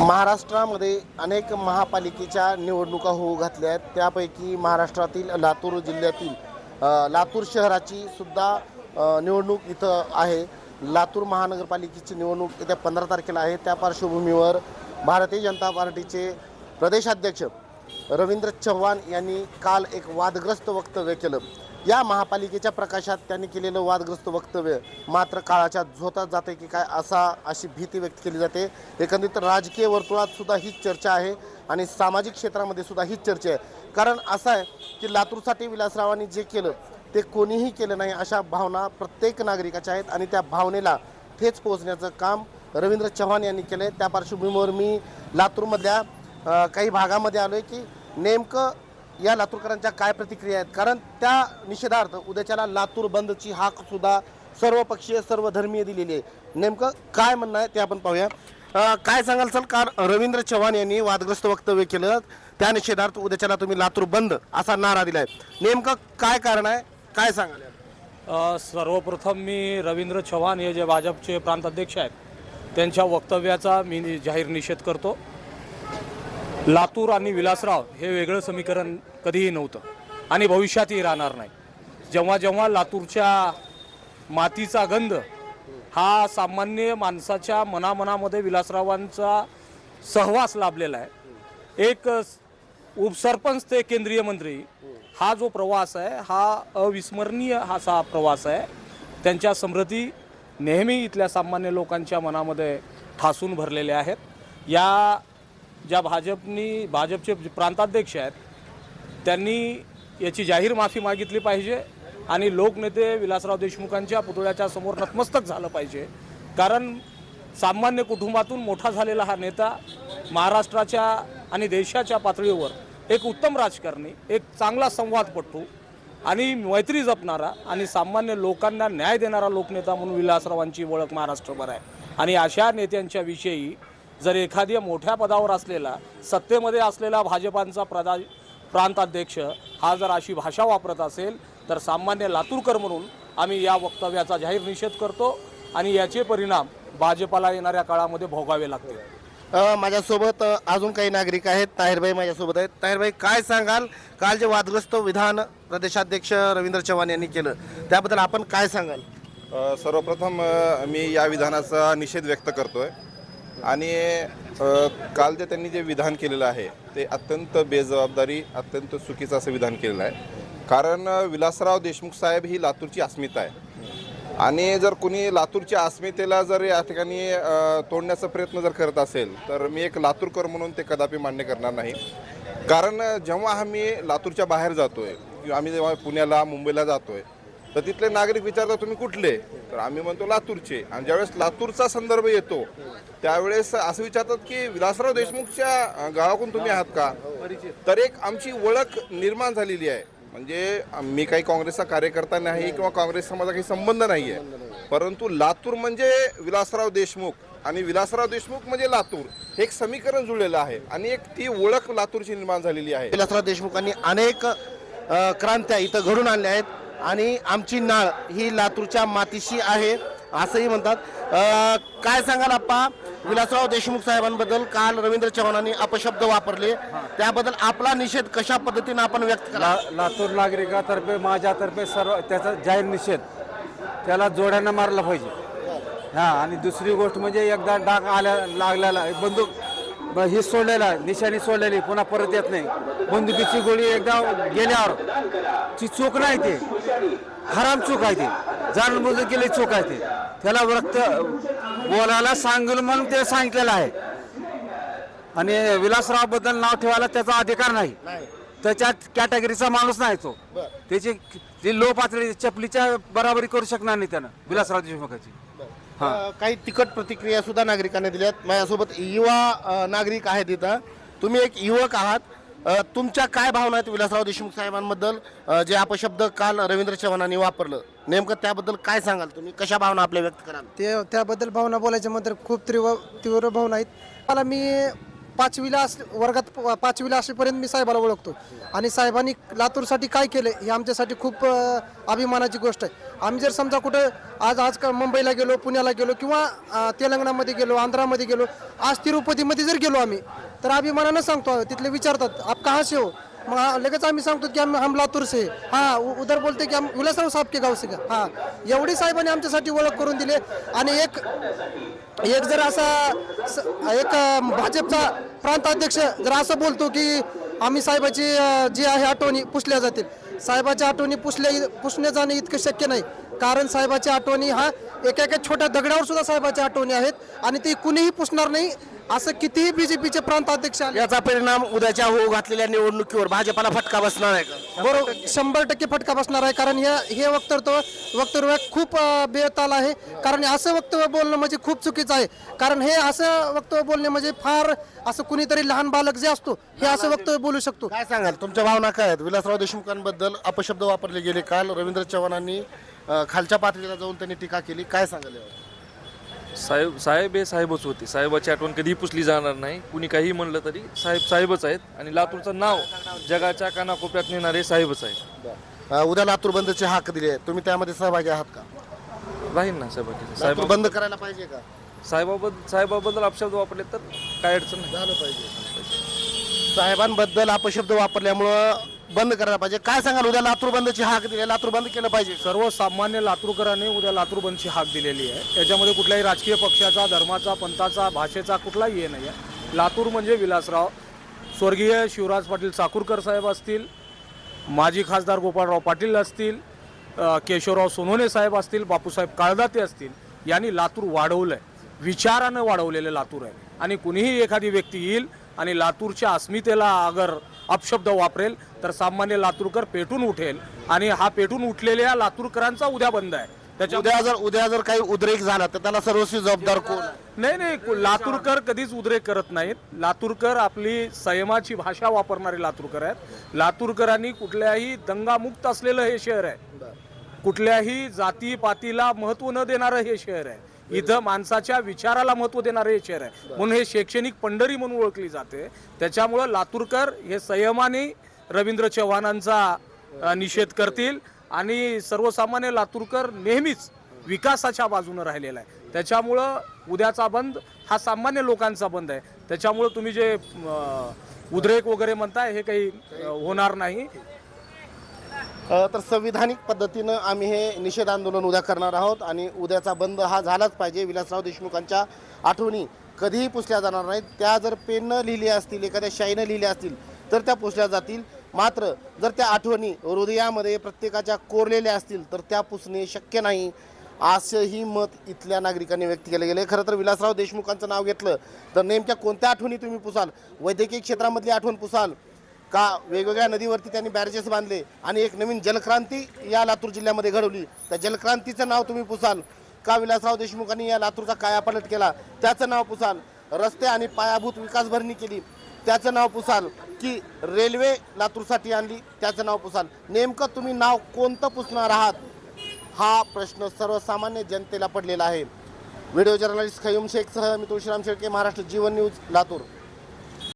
महाराष्ट्रामध्ये अनेक महापालिकेच्या निवडणुका होऊ घातल्या आहेत. त्यापैकी महाराष्ट्रातील लातूर जिल्ह्यातील लातूर शहराची सुद्धा निवडणूक इथं आहे. लातूर महानगरपालिकेची निवडणूक येत्या पंधरा तारखेला आहे. त्या पार्श्वभूमीवर भारतीय जनता पार्टीचे प्रदेशाध्यक्ष रवींद्र चव्हाण यांनी काल एक वादग्रस्त वक्तव्य केलं. या महापालिकेच्या प्रकाशात त्यांनी केलेलं वादग्रस्त वक्तव्य मात्र काळाच्या झोतात जाते की काय असा अशी भीती व्यक्त केली जाते. एकंदरीत राजकीय वर्तुळात सुद्धा हीच चर्चा आहे आणि सामाजिक क्षेत्रामध्ये सुद्धा हीच चर्चा आहे. कारण असं आहे की लातूरसाठी विलासरावांनी जे केलं ते कोणीही केलं नाही अशा भावना प्रत्येक नागरिकाच्या आहेत आणि त्या भावनेला ठेच पोहोचण्याचं काम रवींद्र चव्हाण यांनी केलं आहे त्या पार्श्वभूमीवर मी लातूरमधल्या काही भागामध्ये आलो आहे की नेमकं या लातूरकरांच्या काय प्रतिक्रिया आहेत? कारण त्या निषेधार्थ उद्याच्याला लातूर बंदची हाक सुद्धा सर्व पक्षीय सर्व धर्मीय दिलेली आहे. नेमकं काय म्हणणं आहे ते आपण पाहूया. अ, काय सांगाल सर? कारण रवींद्र चव्हाण यांनी वादग्रस्त वक्तव्य केलं. त्या निषेधार्थ उद्याच्याला तुम्ही लातूर बंद असा नारा दिलाय. नेमकं काय कारण आहे? काय सांगाल यात? अ, सर्वप्रथम मी रवींद्र चव्हाण हे जे भाजपचे प्रांताध्यक्ष आहेत त्यांच्या वक्तव्याचा मी नि- जाहीर निषेध करतो. लातूर आणि विलासराव हे वेगळं समीकरण कधीही नव्हतं. आणि भविष्यातही राहणार नाही. जेव्हा जेव्हा लातूरच्या मातीचा गंध हा सामान्य माणसाच्या मनामनामध्ये विलासरावांचा सहवास लाभलेला आहे. एक उपसरपंच ते केंद्रीय मंत्री हा जो प्रवास आहे हा अविस्मरणीय असा प्रवास आहे. त्यांच्या समृद्धी नेहमी इथल्या सामान्य लोकांच्या मनामध्ये ठासून भरलेल्या आहेत. या ज्या भाजपनी भाजपचे प्रांताध्यक्ष आहेत त्यांनी याची जाहीर माफी मागितली पाहिजे आणि लोकनेते विलासराव देशमुखांच्या पुतळ्याच्या समोर नतमस्तक झालं पाहिजे. कारण सामान्य कुटुंबातून मोठा झालेला हा नेता महाराष्ट्राच्या आणि देशाच्या पातळीवर एक उत्तम राजकारणी एक चांगला संवादपटू आणि मैत्री जपणारा आणि सामान्य लोकांना न्याय देणारा लोकनेता म्हणून विलासरावांची ओळख महाराष्ट्रभर आहे. आणि अशा नेत्यांच्या विषयी जर एखाद्या मोठ्या पदावर असलेला सत्तेमध्ये असलेला भाजपांचा प्रदा प्रांताध्यक्ष हा जर अशी भाषा वापरत असेल तर सामान्य लातूरकर म्हणून आम्ही या वक्तव्याचा जाहीर निषेध करतो आणि याचे परिणाम भाजपाला येणाऱ्या काळामध्ये भोगावे लागतील. माझ्यासोबत अजून काही नागरिक आहेत. ताहिरभाई माझ्यासोबत आहेत. ताहिरभाई काय सांगाल? काल जे वादग्रस्त विधान प्रदेशाध्यक्ष रवींद्र चव्हाण यांनी केलं त्याबद्दल आपण काय सांगाल? सर्वप्रथम मी या विधानाचा निषेध व्यक्त करतोय. आणि काल जे त्यांनी जे विधान केलेलं आहे ते अत्यंत बेजबाबदारी अत्यंत चुकीचं असं विधान केलेलं आहे. कारण विलासराव देशमुख साहेब ही लातूरची अस्मिता आहे. आणि जर कुणी लातूरच्या अस्मितेला जर या ठिकाणी तोडण्याचा प्रयत्न जर करत असेल तर मी एक लातूरकर म्हणून ते कदापि मान्य करणार नाही. कारण जेव्हा आम्ही लातूरच्या बाहेर जातोय किंवा आम्ही जेव्हा पुण्याला मुंबईला जातोय तर तिथले नागरिक विचारतात तुम्ही कुठले? तर आम्ही म्हणतो लातूरचे. आणि ज्यावेळेस लातूरचा संदर्भ येतो त्यावेळेस असं विचारतात की विलासराव देशमुखच्या गावाकडून तुम्ही आहात का? तर एक आमची ओळख निर्माण झालेली आहे. म्हणजे मी काही काँग्रेसचा कार्यकर्ता नाही किंवा काँग्रेसचा माझा काही संबंध नाही आहे परंतु लातूर म्हणजे विलासराव देशमुख आणि विलासराव देशमुख म्हणजे लातूर. हे एक समीकरण जुळलेलं आहे आणि एक ती ओळख लातूरची निर्माण झालेली आहे. विलासराव देशमुखांनी अनेक क्रांत्या इथं घडून आणल्या आहेत. आणि आमची नाळ ही लातूरच्या मातीशी आहे असंही म्हणतात. काय सांगाल आप्पा? विलासराव देशमुख साहेबांबद्दल काल रवींद्र चव्हाणांनी अपशब्द वापरले. त्याबद्दल आपला निषेध कशा पद्धतीने आपण व्यक्त करा लातूर नागरिकातर्फे माझ्यातर्फे सर्व त्याचा जाहीर निषेध. त्याला जोड्यानं मारला पाहिजे. हां आणि दुसरी गोष्ट म्हणजे एकदा डाग आल्या लागलेला बंदूक ब- ही सोडलेला निशाणी सोडलेली पुन्हा परत येत नाही. बंदुकीची गोळी एकदा गेल्यावर ती चूक नाही ते. हराम चूक आहे ते. जाणून बुजून केली चूक आहे ते. त्याला रक्त बोलायला सांगेल म्हणून ते सांगितलेलं आहे. आणि विलासरावबद्दल नाव ठेवायला त्याचा अधिकार नाही. त्याच्या कॅटेगरीचा माणूस नाही तो. त्याची जी लो पातळी चपलीच्या बराबरी करू शकणार नाही त्यानं विलासराव देशमुखाची. अ, काही तिकट प्रतिक्रिया सुद्धा नागरिकांनी दिल्यात. माझ्यासोबत युवा अ, नागरिक आहेत इथं. तुम्ही एक युवक आहात. अ, तुमच्या काय भावना आहेत विलासराव देशमुख साहेबांबद्दल? अ, जे अपशब्द काल रवींद्र चव्हाणांनी वापरलं. नेमकं त्याबद्दल काय सांगाल तुम्ही? कशा भावना आपल्या व्यक्त कराल? ते त्याबद्दल भावना बोलायच्या म्हणतर खूप तीव्र तीव्र भावना आहेत. मला मी पाचवीला अस वर्गात प- पाचवीला असेपर्यंत मी साहेबाला ओळखतो. आणि साहेबांनी लातूरसाठी काय केलं ही आमच्यासाठी खूप अ, अभिमानाची गोष्ट आहे. आम्ही जर समजा कुठं आज आज का मुंबईला गेलो पुण्याला गेलो किंवा तेलंगणामध्ये गेलो आंध्रामध्ये गेलो आज तिरुपतीमध्ये जर गेलो आम्ही तर अभिमानानं सांगतो तिथले विचारतात आप कहा से हो? मग लगेच आम्ही सांगतो की आम्ही हम लातूर से. हा उ- उधर बोलते की आम्ही विलासराव साहेब के गाव से का? हा. एवढी साहेबांनी आमच्यासाठी ओळख करून दिली आणि एक एक जर असा स- एक भाजपचा प्रांताध्यक्ष जर असं बोलतो की आम्ही साहेबाची जी आहे आठवणी पुसल्या जातील साहेबाच्या आठवणी पुसल्या पुसणे जाणे इतकं शक्य नाही. कारण साहेबाच्या आठवणी हा एका एका छोट्या दगडावर सुद्धा साहेबाच्या आठवणी आहेत आणि ती कुणीही पुसणार नाही. असं कितीही बीजेपीचे प्रांत अध्यक्ष आले याचा परिणाम उद्याच्या होऊ घातलेल्या निवडणुकीवर भाजपाला फटका बसणार आहे बरोबर. शंभर टक्के फटका बसणार आहे कारण हे हे वक्तव्य वक्तव्य खूप बेताल आहे. कारण असं वक्तव्य बोलणं म्हणजे खूप चुकीचं आहे. कारण हे असं वक्तव्य बोलणे म्हणजे फार असं कुणीतरी लहान बालक जे असतो हे असं वक्तव्य बोलू शकतो. काय सांगाल? तुमच्या भावना काय आहेत? विलासराव देशमुखांबद्दल अपशब्द वापरले गेले काल. रवींद्र चव्हाणांनी खालच्या पातळीला जाऊन त्यांनी टीका केली. काय सांगाल? साहेब साहेब हे साहेबच होते. साहेबाची आठवण कधीही पुसली जाणार नाही. कुणी काही म्हणलं तरी साहेब साहेबच आहेत आणि लातूरचं नाव जगाच्या कानाकोपऱ्यात नेणारे साहेबच आहेत. अ, उद्या लातूर बंदचे हाक दिले आहेत. तुम्ही त्यामध्ये सहभागी आहात का? राहील ना साहेबाची लातूर साहेब बंद करायला पाहिजे का? साहेबाबद्दल साहेबाबद्दल अपशब्द वापरले तर काय अडचण नाही. झालं पाहिजे. साहेबांबद्दल अपशब्द वापरल्यामुळं बंद करायला पाहिजे. काय सांगाल? उद्या लातूर बंदची हाक दिली. लातूर बंद केलं पाहिजे. सर्वसामान्य लातूरकरांनी उद्या लातूर बंदची हाक दिलेली आहे. याच्यामध्ये कुठल्याही राजकीय पक्षाचा धर्माचा पंथाचा भाषेचा कुठलाही हे नाही आहे. लातूर म्हणजे विलासराव. स्वर्गीय शिवराज पाटील चाकूरकर साहेब असतील माजी खासदार गोपाळराव पाटील असतील केशवराव सोनोने साहेब असतील बापूसाहेब काळदाते असतील यांनी लातूर वाढवलं आहे विचारानं वाढवलेलं लातूर आहे. आणि कुणीही एखादी व्यक्ती येईल आणि लातूरच्या अस्मितेला अगर अपशब्द वापरेल तर सामान्य लातूरकर पेटून उठेल. आणि हा पेटून उठलेल्या लातूरकरांचा उद्या बंद आहे. त्याच्या उद्या जर उद्या जर काही उद्रेक झाला तर त्याला सर्वस्वी जबाबदार कोण नाही नाही लातूरकर कधीच उद्रेक करत नाहीत. लातूरकर आपली संयमाची भाषा वापरणारे लातूरकर आहेत. लातूरकरांनी कुठल्याही दंगामुक्त असलेलं हे शहर आहे. कुठल्याही जाती पातीला महत्त्व न देणारं हे शहर आहे. इथं माणसाच्या विचाराला महत्त्व देणारं हे शहर आहे. म्हणून हे शैक्षणिक पंढरी म्हणून ओळखली जाते. त्याच्यामुळं लातूरकर हे संयमाने रवींद्र चव्हाणांचा निषेध करतील आणि सर्वसामान्य लातूरकर नेहमीच विकासाच्या बाजूनं राहिलेला आहे. त्याच्यामुळं उद्याचा बंद हा सामान्य लोकांचा बंद आहे. त्याच्यामुळं तुम्ही जे उद्रेक वगैरे म्हणताय हे काही होणार नाही. तर संविधानिक पद्धतीनं आम्ही हे निषेध आंदोलन उद्या करणार आहोत आणि उद्याचा बंद हा झालाच पाहिजे. विलासराव देशमुखांच्या आठवणी कधीही पुसल्या जाणार नाहीत. त्या जर पेननं लिहिल्या असतील एखाद्या शाईनं लिहिल्या असतील तर त्या पुसल्या जातील. मात्र जर त्या आठवणी हृदयामध्ये प्रत्येकाच्या कोरलेल्या असतील तर त्या पुसणे शक्य नाही. असंही मत इथल्या नागरिकांनी व्यक्त केलं गेलं खरं तर विलासराव देशमुखांचं नाव घेतलं तर नेमक्या कोणत्या आठवणी तुम्ही पुसाल? वैद्यकीय क्षेत्रामधली आठवण पुसाल? का वेगवेगळ्या नदीवरती त्यांनी बॅरेजेस बांधले आणि एक नवीन जलक्रांती या लातूर जिल्ह्यामध्ये घडवली. त्या जलक्रांतीचं नाव तुम्ही पुसाल. का विलासराव देशमुखांनी या लातूरचा कायापालट केला? त्याचं नाव पुसाल. रस्ते आणि पायाभूत विकास भरणी केली. त्याचं नाव पुसाल की रेल्वे लातूरसाठी आणली. त्याचं नाव पुसाल. नेमकं तुम्ही नाव कोणतं पुसणार आहात? हा प्रश्न सर्वसामान्य जनतेला पडलेला आहे. व्हिडिओ जर्नलिस्ट खयूम शेखसह मी तुळशीराम शेळके महाराष्ट्र जीवन न्यूज लातूर.